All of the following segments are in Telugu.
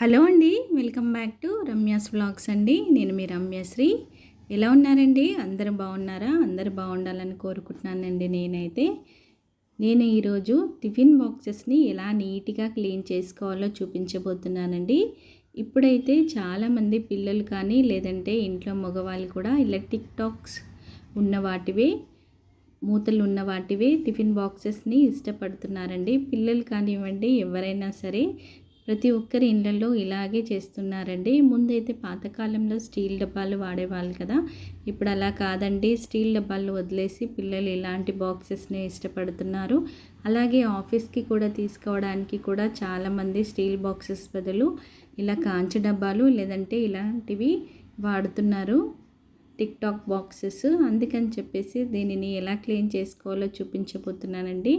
హలో అండి welcome back to Ramya's blogs అండి. నేను మీ రమ్యశ్రీ. ఎలా ఉన్నారండి? అందరు బాగున్నారా? అందరు బాగుండాలని కోరుకుంటున్నానండి నేనైతే. నేను ఈరోజు టిఫిన్ బాక్సెస్ని ఎలా నీట్గా క్లీన్ చేసుకోవాలో చూపించబోతున్నానండి. ఇప్పుడైతే చాలామంది పిల్లలు కానీ లేదంటే ఇంట్లో మగవాళ్ళు కూడా ఇలా టిక్ టాక్స్ ఉన్న వాటివే మూతలు ఉన్న వాటివే టిఫిన్ బాక్సెస్ని ఇష్టపడుతున్నారండి. పిల్లలు కానివ్వండి ఎవరైనా సరే ప్రతి ఒక్కరి ఇళ్ళల్లో ఇలాగే చేస్తున్నారండి. ముందైతే పాతకాలంలో స్టీల్ డబ్బాలు వాడేవాళ్ళు కదా. ఇప్పుడు అలా కాదండి. స్టీల్ డబ్బాలు వదిలేసి పిల్లలు ఇలాంటి బాక్సెస్ని ఇష్టపడుతున్నారు. అలాగే ఆఫీస్కి కూడా తీసుకోవడానికి కూడా చాలామంది స్టీల్ బాక్సెస్ బదులు ఇలా కాంచ డబ్బాలు లేదంటే ఇలాంటివి వాడుతున్నారు. టిక్ టాక్ బాక్సెస్ అందుకని చెప్పేసి దీనిని ఎలా క్లీన్ చేసుకోవాలో చూపించబోతున్నానండి.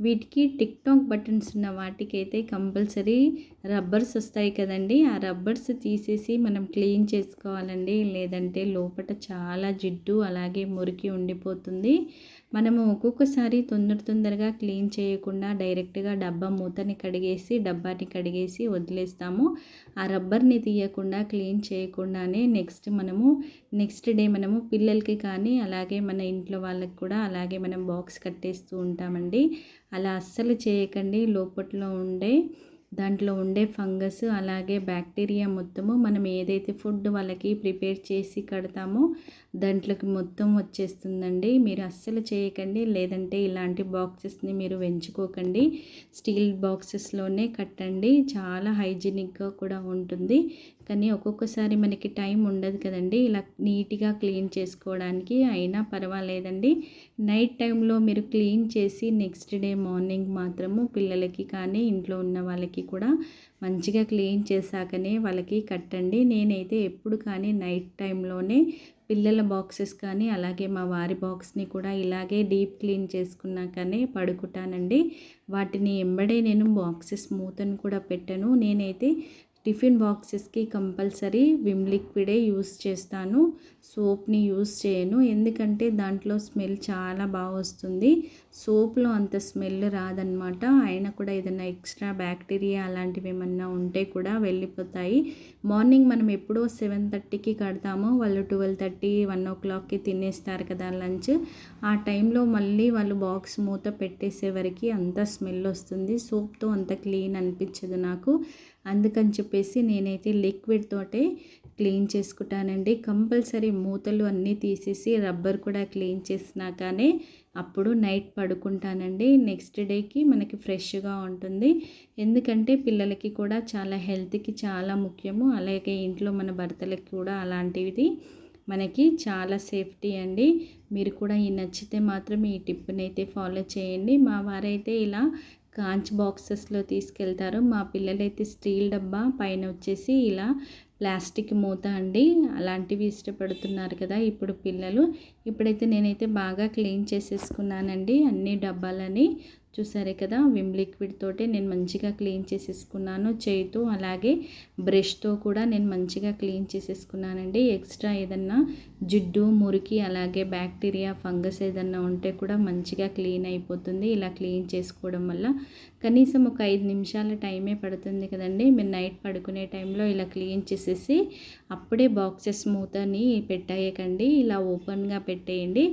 వీటికి టిక్ టాక్ బటన్స్ ఉన్న వాటికైతే కంపల్సరీ రబ్బర్స్ వస్తాయి కదండి. ఆ రబ్బర్స్ తీసేసి మనం క్లీన్ చేసుకోవాలండి. లేదంటే లోపల చాలా జిడ్డు అలాగే మురికి ఉండిపోతుంది. మనము ఒక్కొక్కసారి తొందర తొందరగా క్లీన్ చేయకుండా డైరెక్ట్గా డబ్బా మూతని కడిగేసి డబ్బాని కడిగేసి వదిలేస్తాము. ఆ రబ్బర్ని తీయకుండా క్లీన్ చేయకుండానే నెక్స్ట్ మనము నెక్స్ట్ డే మనము పిల్లలకి కానీ అలాగే మన ఇంట్లో వాళ్ళకి కూడా అలాగే మనం బాక్స్ కట్టేస్తూ ఉంటామండి. అలా అస్సలు చేయకండి లోపట్లో ఉండే దాంట్లో ఉండే ఫంగస్ అలాగే బ్యాక్టీరియా మొత్తము మనం ఏదైతే ఫుడ్ వాళ్ళకి ప్రిపేర్ చేసి కడతామో దాంట్లోకి మొత్తం వచ్చేస్తుందండి. మీరు అస్సలు చేయకండి. లేదంటే ఇలాంటి బాక్సెస్ని మీరు వెంచుకోకండి. స్టీల్ బాక్సెస్లోనే కట్టండి. చాలా హైజీనిక్గా కూడా ఉంటుంది. కానీ ఒక్కొక్కసారి మనకి టైం ఉండదు కదండి. ఇలా నీట్గా క్లీన్ చేసుకోవడానికి అయినా పర్వాలేదండి. నైట్ టైంలో మీరు క్లీన్ చేసి నెక్స్ట్ డే మార్నింగ్ మాత్రము పిల్లలకి కానీ ఇంట్లో ఉన్న వాళ్ళకి కూడా మంచిగా క్లీన్ చేశాకనే వాళ్ళకి కట్టండి. నేనైతే ఎప్పుడు కానీ నైట్ టైంలోనే పిల్లల బాక్సెస్ కానీ అలాగే మా వారి బాక్స్ని కూడా ఇలాగే డీప్ క్లీన్ చేసుకున్నాకనే పడుకుంటానండి. వాటిని ఎంబడే నేను బాక్సెస్ మూతను కూడా పెట్టను. నేనైతే టిఫిన్ బాక్సెస్కి కంపల్సరీ విమ్ లిక్విడే యూస్ చేస్తాను. సోప్ని యూస్ చేయను. ఎందుకంటే దాంట్లో స్మెల్ చాలా బాగా వస్తుంది. సోప్లో అంత స్మెల్ రాదనమాట. అయినా కూడా ఏదైనా ఎక్స్ట్రా బ్యాక్టీరియా అలాంటివి ఏమన్నా ఉంటే కూడా వెళ్ళిపోతాయి. మార్నింగ్ మనం ఎప్పుడో సెవెన్ థర్టీకి కడతామో వాళ్ళు ట్వెల్వ్ థర్టీ వన్ ఓ క్లాక్కి తినేస్తారు కదా లంచ్. ఆ టైంలో మళ్ళీ వాళ్ళు బాక్స్ మూత పెట్టేసే వరకు అంత స్మెల్ వస్తుంది. సోప్తో అంత క్లీన్ అనిపించదు నాకు. అందుకని చెప్పేసి నేనైతే లిక్విడ్ తోటే క్లీన్ చేసుకుంటానండి. కంపల్సరీ మూతలు అన్నీ తీసేసి రబ్బర్ కూడా క్లీన్ చేసినాకనే అప్పుడు నైట్ పడుకుంటానండి. నెక్స్ట్ డేకి మనకి ఫ్రెష్గా ఉంటుంది. ఎందుకంటే పిల్లలకి కూడా చాలా హెల్త్కి చాలా ముఖ్యము. అలాగే ఇంట్లో మన భర్తలకి కూడా అలాంటిది. మనకి చాలా సేఫ్టీ అండి. మీరు కూడా ఈ నచ్చితే మాత్రం ఈ టిప్ని అయితే ఫాలో చేయండి. మా వారైతే ఇలా కాంచ్ బాక్సెస్లో తీసుకెళ్తారు. మా పిల్లలైతే స్టీల్ డబ్బా పైన వచ్చేసి ఇలా ప్లాస్టిక్ మూత అండి. అలాంటివి ఇష్టపడుతున్నారు కదా ఇప్పుడు పిల్లలు. ఇప్పుడైతే నేనైతే బాగా క్లీన్ చేసేసుకున్నానండి అన్ని డబ్బాలని. చూసారే కదా విమ్ లిక్విడ్ తోటే నేను మంచిగా క్లీన్ చేసేసుకున్నాను. చేయితో అలాగే బ్రష్తో కూడా నేను మంచిగా క్లీన్ చేసేసుకున్నానండి. ఎక్స్ట్రా ఏదన్నా జిడ్డు మురికి అలాగే బ్యాక్టీరియా ఫంగస్ ఏదన్నా ఉంటే కూడా మంచిగా క్లీన్ అయిపోతుంది ఇలా క్లీన్ చేసుకోవడం వల్ల. కనీసం ఒక ఐదు నిమిషాల టైమే పడుతుంది కదండి. మీరు నైట్ పడుకునే టైంలో ఇలా క్లీన్ చేసేసి అప్పుడే బాక్సెస్ మూతని పెట్టాయకండి. ఇలా ఓపెన్గా పెట్టేయండి.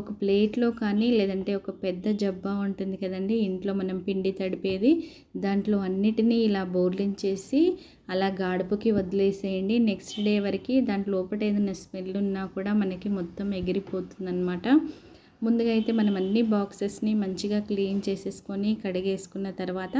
ఒక ప్లేట్లో కానీ లేదంటే ఒక పెద్ద జబ్బా ఉంటుంది కదండి కదండి ఇంట్లో మనం పిండి తడిపేది దాంట్లో అన్నిటినీ ఇలా బోర్లించేసి అలా గాడుపుకి వదిలేసేయండి. నెక్స్ట్ డే వరకు దాంట్లో లోపల ఏదైనా స్మెల్ ఉన్నా కూడా మనకి మొత్తం ఎగిరిపోతుందనమాట ముందుగా అయితే మనం అన్ని బాక్సెస్ని మంచిగా క్లీన్ చేసేసుకొని కడిగేసుకున్న తర్వాత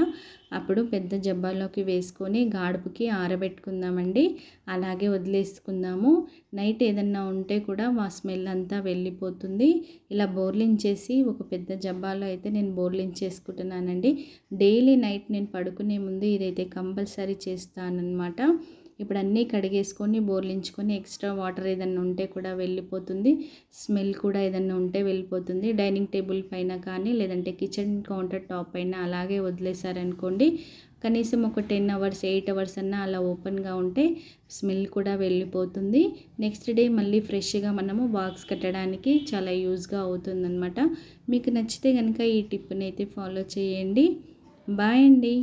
అప్పుడు పెద్ద జబ్బాలోకి వేసుకొని గాడుపుకి ఆరబెట్టుకుందామండి. అలాగే వదిలేసుకుందాము. నైట్ ఏదన్నా ఉంటే కూడా ఆ స్మెల్ అంతా వెళ్ళిపోతుంది. ఇలా బోర్లించేసి ఒక పెద్ద జబ్బాలో అయితే నేను బోర్లించేసుకుంటున్నానండి డైలీ నైట్ నేను పడుకునే ముందు ఇదైతే కంపల్సరీ చేస్తానన్నమాట. ఇప్పుడు అన్నీ కడిగేసుకొని బోర్లించుకొని ఎక్స్ట్రా వాటర్ ఏదన్నా ఉంటే కూడా వెళ్ళిపోతుంది. స్మెల్ కూడా ఏదన్నా ఉంటే వెళ్ళిపోతుంది. డైనింగ్ టేబుల్ పైన కానీ లేదంటే కిచెన్ కౌంటర్ టాప్ పైన అలాగే వదిలేసారనుకోండి కనీసం ఒక టెన్ అవర్స్ ఎయిట్ అవర్స్ అన్నా అలా ఓపెన్గా ఉంటే స్మెల్ కూడా వెళ్ళిపోతుంది. నెక్స్ట్ డే మళ్ళీ ఫ్రెష్గా మనము బాక్స్ కట్టడానికి చాలా యూజ్గా అవుతుందన్నమాట. మీకు నచ్చితే కనుక ఈ టిప్ని అయితే ఫాలో చేయండి. బాయ్ అండి.